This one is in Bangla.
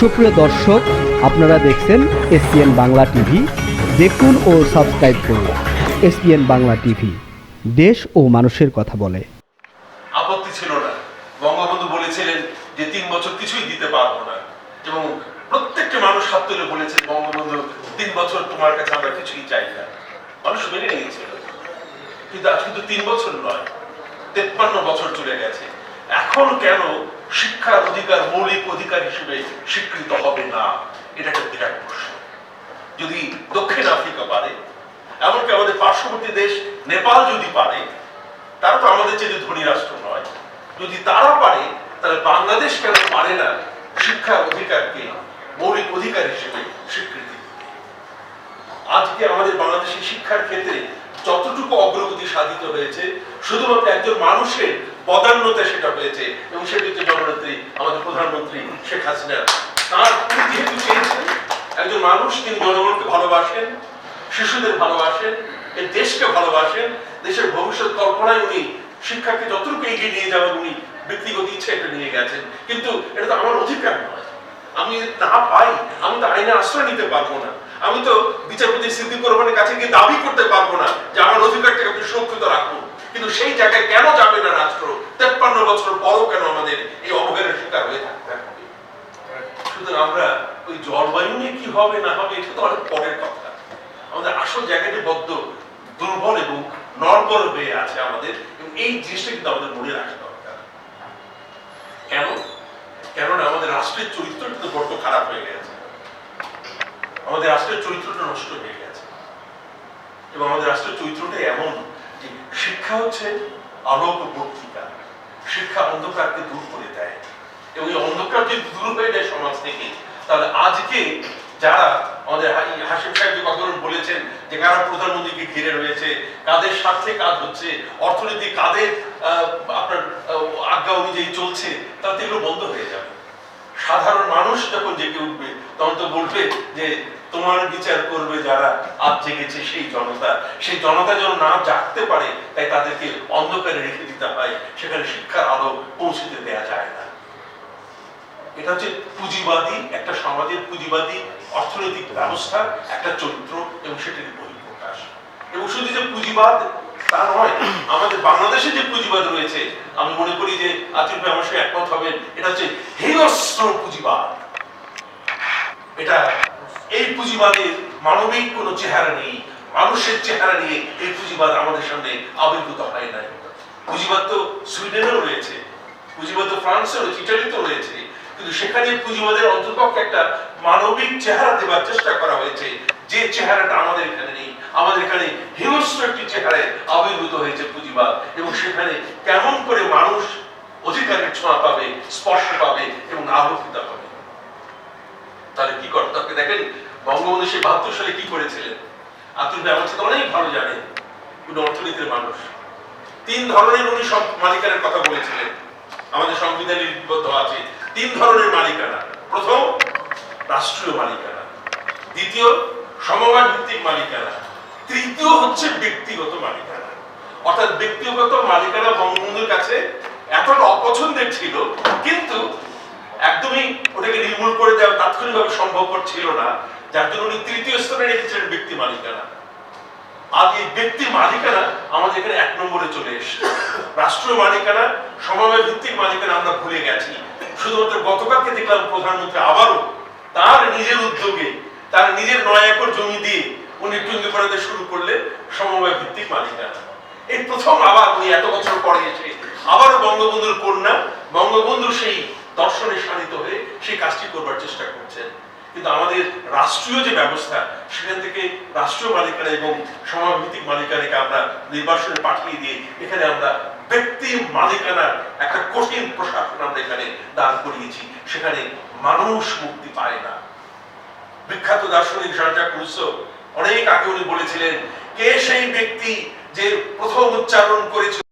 সুপ্রিয় দর্শক, আপনারা দেখছেন এসপিএন বাংলা টিভি। দেখুন ও সাবস্ক্রাইব করুন এসপিএন বাংলা টিভি। দেশ ও মানুষের কথা বলে। আপত্তি ছিল না। বঙ্গবন্ধু বলেছিলেন যে তিন বছর কিছুই দিতে পারব না। এবং প্রত্যেকটা মানুষ হাত তুলে বলেছেন, বঙ্গবন্ধু, তিন বছর তোমার কাছে আমরা কিছুই চাই না। মানুষ মেনে নিয়েছিল। কিন্তু আজ কিন্তু তিন বছর নয়, তেপ্পান্ন বছর চলে গেছে। এখন কেন শিক্ষার অধিকার, মৌলিক অধিকার হিসেবে স্বীকৃত হবে না, এটা একটা বিরাট প্রশ্ন। যদি দক্ষিণ আফ্রিকা পারে, এমনকি আমাদের পার্শ্ববর্তী দেশ নেপাল যদি পারে, তারা তো আমাদের চেয়ে ধনী রাষ্ট্র নয়। যদি তারা পারে, তাহলে বাংলাদেশ কেন পারে না শিক্ষার অধিকারকে, মৌলিক অধিকার হিসেবে স্বীকৃতি আজকে আমাদের বাংলাদেশের শিক্ষার ক্ষেত্রে যতটুকু অগ্রগতি সাধিত হয়েছে, শুধুমাত্র একজন মানুষের পদান্নতে সেটা হয়েছে এবং সেটি হচ্ছে জননেত্রী, আমাদের প্রধানমন্ত্রী শেখ হাসিনা। তার যেহেতু চেয়েছেন একজন মানুষ, তিনি জনগণকে ভালোবাসেন, শিশুদের ভালোবাসেন এই দেশকে ভালোবাসেন, দেশের ভবিষ্যৎ কল্পনায় উনি, শিক্ষাকে যতটুকু এগিয়ে নিয়ে যাবেন উনি ব্যক্তিগত ইচ্ছা এটা নিয়ে গেছেন। কিন্তু এটা তো আমার অধিকার নয়। আমি না পাই, আমি তো আইনে আশ্রয় নিতে পারব না। আমি তো বিচারপতি সিদ্দিক রহমানের কাছে গিয়ে দাবি করতে পারব না যে আমার অধিকারটাকে আপনি সুরক্ষিত রাখুন। কিন্তু সেই জায়গায় কেন যাবে না রাষ্ট্র তেপ্পান্ন বছর পরও কেন আমাদের এই অবহেলার শিকার হয়ে থাকতে হবে? সুতরাং আমরা ওই জলবায়ু নিয়ে কি হবে, না হবে, এটা তো অনেক পরের কথা। আমাদের আসল জায়গাটি বদ্ধ, দুর্বল এবং নর্বল হয়ে আছে আমাদের, এবং এই জিনিসটা কিন্তু আমাদের মনে রাখা দরকার। কেন? কেননা আমাদের রাষ্ট্রের চরিত্রটা তো বড্ড খারাপ হয়ে গেছে। আমাদের রাষ্ট্রের চরিত্রটা নষ্ট হয়ে গেছে। এবং আমাদের রাষ্ট্রের চরিত্রটা এমন শিক্ষা হচ্ছে আলোক বক্তৃতা। শিক্ষা অন্ধকারকে দূর করে দেয়। এবং এই অন্ধকার যদি দূর হয়ে যায় সমাজ থেকে। তাহলে আজকে যারা আমাদের হা- হাসিম সাহেব যে কথাগুলো বলেছেন, যে কারা প্রধানমন্ত্রীকে ঘিরে রয়েছে, কাদের স্বার্থে কাজ হচ্ছে, অর্থনীতি কাদের আপনার আজ্ঞা অনুযায়ী চলছে, তাতে এগুলো বন্ধ হয়ে যাবে। সাধারণ মানুষ যখন জেগে উঠবে, তখন তো বলবে যে, তোমার বিচার করবে যারা জেগেছে সেই জনতা। সেই জনতা যেন না জাগতে পারে, তাই তাদেরকে অন্ধকারে রেখে দিতে হয়। সেখানে শিক্ষার আলো পৌঁছতে দেয়া যায় না। এটা হচ্ছে পুঁজিবাদী, একটা সমাজের পুঁজিবাদী অর্থনৈতিক ব্যবস্থা, একটা চরিত্র, এবং সেটির বহিঃপ্রকাশ। এবং শুধু যে পুঁজিবাদ, তা নয়, আমাদের বাংলাদেশে যে পুঁজিবাদ রয়েছে, আমি মনে করি যে আতিফ আমার সঙ্গে একমত হবেন, এটা হচ্ছে হিংস্র পুঁজিবাদ। এটা এই পুঁজিবাদের মানবিক কোনো চেহারা নেই, মানুষের চেহারা নিয়ে এই পুঁজিবাদ আমাদের সামনে আবির্ভূত হয় নাই। পুঁজিবাদ তো সুইডেনেও রয়েছে, পুঁজিবাদ তো ফ্রান্সেও রয়েছে, ইটালিতেও রয়েছে, কিন্তু সেখানে পুঁজিবাদের অন্তর্পক্ষে একটা মানবিক চেহারা দেওয়ার চেষ্টা করা হয়েছে। যে চেহারাটা আমাদের এখানে নেই, আমাদের এখানে হিংস্র একটি চেহারায় আবির্ভূত হয়েছে পুঁজিবাদ, এবং সেখানে কেমন করে মানুষ অধিকারের ছোঁয়া পাবে, স্পর্শ পাবে এবং আলোকিত হবে তাহলে কি করতে হবে দেখেন বঙ্গবন্ধু সে বাহাত্তর সালে কি করেছিলেন? আতুল ভাই আমার অনেক ভালো জানেন উনি অর্থনীতির মানুষ। তিন ধরনের উনি সব মালিকানার কথা বলেছিলেন। আমাদের সংবিধানে লিপিবদ্ধ আছে। তিন ধরনের মালিকানা। প্রথম, রাষ্ট্রীয় মালিকানা। দ্বিতীয় সমবায় ভিত্তিক মালিকানা। তৃতীয় হচ্ছে ব্যক্তিগত মালিকানা। অর্থাৎ ব্যক্তিগত মালিকানা বঙ্গবন্ধুর কাছে এতটা অপছন্দের ছিল, কিন্তু একদমই ওটাকে নির্মূল করে দেওয়া তাৎক্ষণিকভাবে সম্ভবপর ছিল না। যার উনি তৃতীয় স্তরে রেখেছিলেন ব্যক্তি মালিকানা। আজ এই ব্যক্তি মালিকানা আমাদের এখানে এক নম্বরে চলে এসেছে। রাষ্ট্রীয় মালিকানা, সমবায় ভিত্তিক মালিকানা আমরা ভুলে গেছি। শুধুমাত্র গতকালকে দেখলাম প্রধানমন্ত্রী আবারও তার নিজের উদ্যোগে, তার নিজের নয় একর জমি দিয়ে উনি টুঙ্গি করাতে শুরু করলেন সমবায় ভিত্তিক মালিকানা। এই প্রথম আবার উনি এত বছর পরে এসে আবারও বঙ্গবন্ধুর কন্যা বঙ্গবন্ধুর সেই দর্শনে শানিত হয়ে সেই কাজটি করবার চেষ্টা করছেন। কিন্তু আমাদের রাষ্ট্রীয় যে ব্যবস্থা, সেখান থেকে রাষ্ট্রীয় মালিকানা এবং সমাভিত্তিক মালিকানাকে আমরা নির্বাসনে পাঠিয়ে দিয়ে এখানে আমরা ব্যক্তি মালিকানার একটা কঠিন প্রশাসন আমরা এখানে দান করিয়েছি। সেখানে মানুষ মুক্তি পায় না। বিখ্যাত দার্শনিক জন জ্যাক অনেক আগে উনি বলেছিলেন, কে সেই ব্যক্তি যে প্রথম উচ্চারণ করেছিল